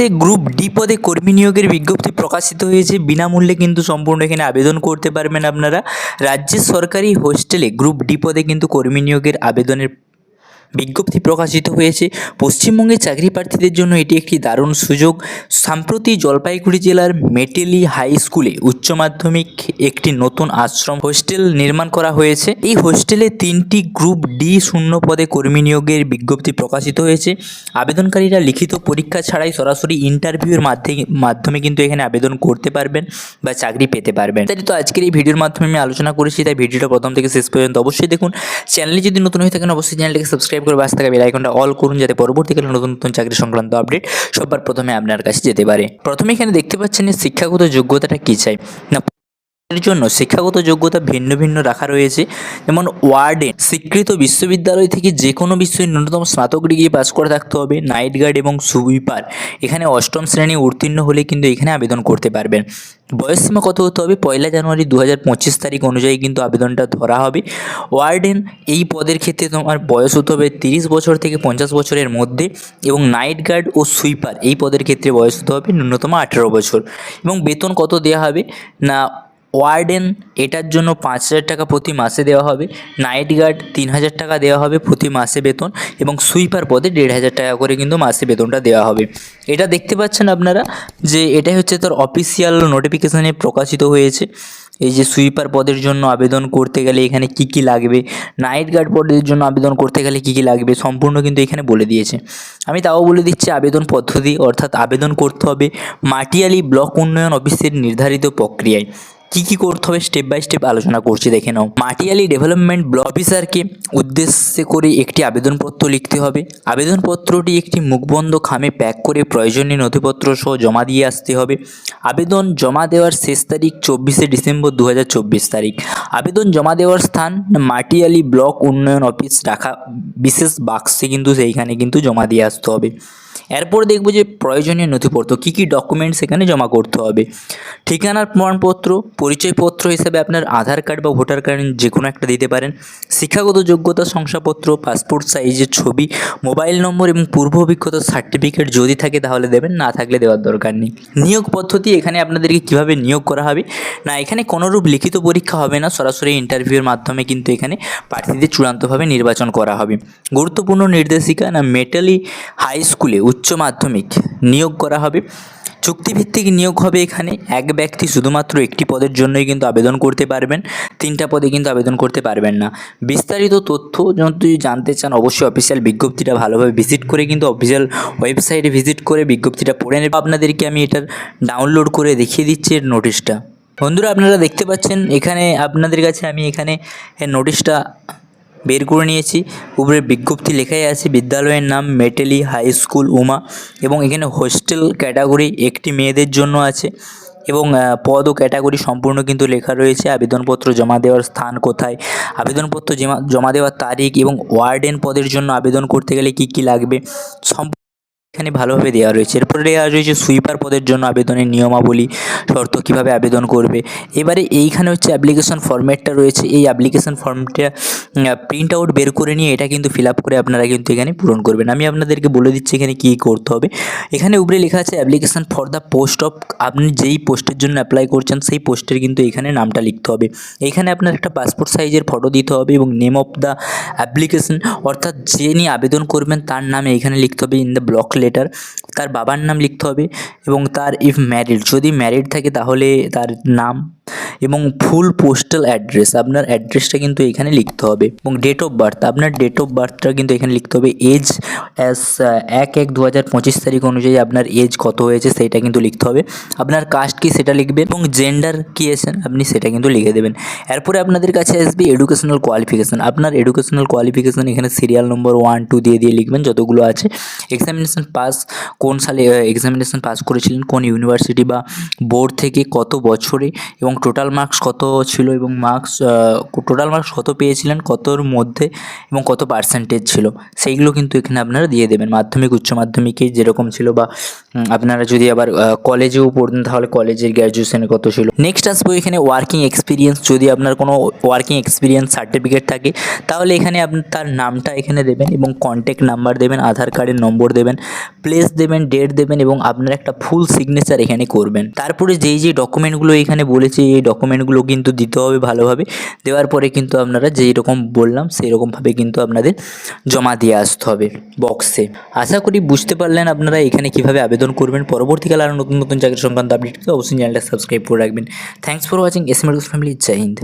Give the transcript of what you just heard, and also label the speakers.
Speaker 1: রাজ্যে group D পদে কর্মী নিয়োগের বিজ্ঞপ্তি প্রকাশিত হয়েছে। বিনামূল্যে কিন্তু সম্পূর্ণ এখানে আবেদন করতে পারবেন আপনারা। রাজ্যের সরকারি হোস্টেলে গ্রুপ ডি পদে কিন্তু কর্মী নিয়োগের আবেদনের বিজ্ঞপ্তি প্রকাশিত হয়েছে। পশ্চিমবঙ্গে চাকরি প্রার্থীদের জন্য এটি একটি দারুণ সুযোগ। সাম্প্রতি জলপাইগুড়ি জেলার মেটেলি হাই স্কুলে উচ্চ মাধ্যমিক একটি নতুন আশ্রম হোস্টেল নির্মাণ করা হয়েছে। এই হোস্টেলে তিনটি গ্রুপ ডি শূন্য পদে কর্মী নিয়োগের বিজ্ঞপ্তি প্রকাশিত হয়েছে। আবেদনকারীরা লিখিত পরীক্ষা ছাড়াই সরাসরি ইন্টারভিউর মাধ্যমে মাধ্যমে কিন্তু এখানে আবেদন করতে পারবেন বা চাকরি পেতে পারবেন। তাই তো আজকের এই ভিডিওর মাধ্যমে আমি আলোচনা করেছি, তাই ভিডিওটা প্রথম থেকে শেষ পর্যন্ত অবশ্যই দেখুন। চ্যানেলে যদি নতুন হয়ে থাকেন, অবশ্যই চ্যানেলটিকে সাবস্ক্রাইব করে বাস থাকা বেল আইকনটা অল করুন যাতে পরবর্তীকালে নতুন নতুন চাকরি সংক্রান্ত আপডেট সবার প্রথমে আপনার কাছে যেতে পারে। প্রথমে এখানে দেখতে পাচ্ছেন শিক্ষাগত যোগ্যতাটা কী চাই? না এর জন্য শিক্ষাগত যোগ্যতা ভিন্ন ভিন্ন রাখা রয়েছে। যেমন ওয়ার্ডেন, স্বীকৃত বিশ্ববিদ্যালয় থেকে যে কোনো বিষয়ে ন্যূনতম স্নাতক ডিগ্রি পাস করে থাকতে হবে, নাইট গার্ড এবং সুইপার। এখানে অষ্টম শ্রেণি উত্তীর্ণ হলে কিন্তু এখানে আবেদন করতে পারবেন। বয়সসীমা কত হতে হবে? পয়লা জানুয়ারি দু হাজার পঁচিশ তারিখ অনুযায়ী কিন্তু আবেদনটা ধরা হবে। ওয়ার্ডেন, এই পদের ক্ষেত্রে তোমার বয়স হতে হবে তিরিশ বছর থেকে পঞ্চাশ বছরের মধ্যে এবং নাইট গার্ড ও সুইপার, এই পদের ক্ষেত্রে বয়স হতে হবে ন্যূনতম আঠেরো বছর। এবং বেতন কত দেওয়া হবে? না ওয়ার্ডেন, এটার জন্য পাঁচ হাজার টাকা প্রতি মাসে দেওয়া হবে। নাইট গার্ড তিন হাজার টাকা দেওয়া হবে প্রতি মাসে বেতন এবং সুইপার পদে দেড় হাজার টাকা করে কিন্তু মাসে বেতনটা দেওয়া হবে। এটা দেখতে পাচ্ছেন আপনারা যে এটাই হচ্ছে তার অফিসিয়াল নোটিফিকেশানে প্রকাশিত হয়েছে। এই যে সুইপার পদের জন্য আবেদন করতে গেলে এখানে কি কি লাগবে নাইট গার্ড পদের জন্য আবেদন করতে গেলে কি কি লাগবে সম্পূর্ণ কিন্তু এখানে বলে দিয়েছে। আমি তাও বলে দিচ্ছি আবেদন পদ্ধতি, অর্থাৎ আবেদন করতে হবে মাটিয়ালি ব্লক উন্নয়ন অফিসের নির্ধারিত প্রক্রিয়ায়। কি কি করতে হবে স্টেপ বাই স্টেপ আলোচনা করছি, দেখে নাও। মাটিয়ালি ডেভেলপমেন্ট ব্লক অফিসারকে উদ্দেশ্যে করে একটি আবেদনপত্র লিখতে হবে। আবেদনপত্রটি একটি মুখবন্ধ খামে প্যাক করে প্রয়োজনীয় নথিপত্র সহ জমা দিয়ে আসতে হবে। আবেদন জমা দেওয়ার শেষ তারিখ চব্বিশে ডিসেম্বর দু হাজার চব্বিশ তারিখ। আবেদন জমা দেওয়ার স্থান মাটিয়ালি ব্লক উন্নয়ন অফিস রাখা বিশেষ বাক্সে কিন্তু সেইখানে কিন্তু জমা দিয়ে আসতে হবে। এরপর দেখব যে প্রয়োজনীয় নথিপত্র, কী কী ডকুমেন্টস এখানে জমা করতে হবে। ঠিকানার প্রমাণপত্র, পরিচয়পত্র হিসেবে আপনার আধার কার্ড বা ভোটার কার্ড যে কোনো একটা দিতে পারেন। শিক্ষাগত যোগ্যতা শংসাপত্র পাসপোর্ট সাইজের ছবি মোবাইল নম্বর এবং পূর্ব অভিজ্ঞতার সার্টিফিকেট যদি থাকে তাহলে দেবেন, না থাকলে দেওয়ার দরকার নেই। নিয়োগ পদ্ধতি, এখানে আপনাদেরকে কীভাবে নিয়োগ করা হবে? না, এখানে কোনোরূপ লিখিত পরীক্ষা হবে না, সরাসরি ইন্টারভিউর মাধ্যমে কিন্তু এখানে প্রার্থীদের চূড়ান্তভাবে নির্বাচন করা হবে। গুরুত্বপূর্ণ নির্দেশিকা, না মেটালি হাই স্কুলে উচ্চ মাধ্যমিক নিয়োগ করা হবে। চুক্তিভিত্তিক নিয়োগ হবে এখানে। এক ব্যক্তি শুধুমাত্র একটি পদের জন্যই কিন্তু আবেদন করতে পারবেন, তিনটা পদে কিন্তু আবেদন করতে পারবেন না। বিস্তারিত তথ্য যদি জানতে চান, অবশ্যই অফিসিয়াল বিজ্ঞপ্তিটা ভালোভাবে ভিজিট করে কিন্তু অফিসিয়াল ওয়েবসাইটে ভিজিট করে বিজ্ঞপ্তিটা পড়ে নেব। আপনাদেরকে আমি এটার ডাউনলোড করে দেখিয়ে দিচ্ছি এর নোটিশটা বন্ধুরা, আপনারা দেখতে পাচ্ছেন, এখানে আপনাদের কাছে আমি এখানে নোটিশটা বের করে নিয়েছি। উপরে বিজ্ঞপ্তি লেখাই আছে, বিদ্যালয়ের নাম মেটেলি হাই স্কুল, উমা এবং এখানে হোস্টেল ক্যাটাগরি একটি মেয়েদের জন্য আছে এবং পদ ও ক্যাটাগরি সম্পূর্ণ কিন্তু লেখা রয়েছে। আবেদনপত্র জমা দেওয়ার স্থান কোথায়? আবেদনপত্র জমা- জমা দেওয়ার তারিখ এবং ওয়ার্ডেন পদের জন্য আবেদন করতে গেলে কি কি লাগবে? সম্পূর্ণ এখানে ভালোভাবে দেওয়া রয়েছে। এরপরে দেওয়া রয়েছে সুইপার পদের জন্য আবেদনের নিয়মাবলী, শর্ত কীভাবে আবেদন করবে। এবারে এইখানে হচ্ছে অ্যাপ্লিকেশন ফর্ম্যাটটা রয়েছে। এই অ্যাপ্লিকেশন ফর্মটা প্রিন্ট আউট বের করে নিয়ে এটা কিন্তু ফিল করে আপনারা কিন্তু এখানে পূরণ করবেন। আমি আপনাদেরকে বলে দিচ্ছি এখানে কী করতে হবে। এখানে উপরে লেখা আছে application for the post of আপনি যেই পোস্টের জন্য অ্যাপ্লাই করছেন সেই পোস্টের কিন্তু এখানে নামটা লিখতে হবে। এখানে আপনার একটা পাসপোর্ট সাইজের ফটো দিতে হবে এবং নেম অফ দ্য অ্যাপ্লিকেশন অর্থাৎ যিনি আবেদন করবেন তার নামে এখানে লিখতে হবে ইন দ্য ব্লক লেটার তার বাবার নাম লিখতে হবে এবং তার ইফ ম্যারিড যদি ম্যারিড থাকে তাহলে তার নাম এবং ফুল পোস্টাল অ্যাড্রেস আপনার অ্যাড্রেসটা কিন্তু এখানে লিখতে হবে এবং ডেট অফ বার্থ আপনার ডেট অফ বার্থটা কিন্তু এখানে লিখতে হবে এজ অ্যাস এক এক দু হাজার তারিখ অনুযায়ী আপনার এজ কত হয়েছে সেটা কিন্তু লিখতে হবে। আপনার কাস্ট কি সেটা লিখবেন এবং জেন্ডার কী আছেন আপনি সেটা কিন্তু লিখে দেবেন। এরপরে আপনাদের কাছে আসবে এডুকেশনাল কোয়ালিফিকেশান আপনার এডুকেশনাল কোয়ালিফিকেশান এখানে সিরিয়াল নম্বর ওয়ান টু দিয়ে দিয়ে লিখবেন যতগুলো আছে। এক্সামিনেশন পাস কোন সালে এক্সামিনেশন পাস করেছিলেন, কোন ইউনিভার্সিটি বা বোর্ড থেকে কত বছরে এবং টোটাল মার্কস কত ছিল এবং মার্কস টোটাল মার্কস কত পেয়েছিলেন, কতর মধ্যে এবং কত পার্সেন্টেজ ছিল, সেইগুলো কিন্তু এখানে আপনারা দিয়ে দেবেন। মাধ্যমিক, উচ্চ মাধ্যমিকে যেরকম ছিল বা আপনারা যদি আবার কলেজেও পড়তেন তাহলে কলেজের গ্র্যাজুয়েশনে কত ছিল। নেক্সট আসব এখানে ওয়ার্কিং এক্সপিরিয়েন্স যদি আপনার কোনো ওয়ার্কিং এক্সপিরিয়েন্স সার্টিফিকেট থাকে, তাহলে এখানে আপনি তার নামটা এখানে দেবেন এবং কন্ট্যাক্ট নাম্বার দেবেন, আধার কার্ডের নম্বর দেবেন প্লেস দেবেন ডেট দেবেন এবং আপনার একটা ফুল সিগনেচার এখানে করবেন। তারপরে যেই যে ডকুমেন্টগুলো এখানে বলেছি, এই ডকুমেন্টগুলো কিন্তু দিতে হবে ভালোভাবে। দেওয়ার পরে কিন্তু আপনারা যেই রকম বললাম, সেই রকমভাবে কিন্তু আপনাদের জমা দিয়ে আসতে হবে বক্সে আশা করি বুঝতে পারলেন আপনারা এখানে কীভাবে আবেদন করবেন। পরবর্তীকালে আরও নতুন নতুন চাকরি সংক্রান্ত আপডেট অবশ্যই চ্যানেলটা সাবস্ক্রাইব করে রাখবেন। Thanks for watching S M family Joy Hind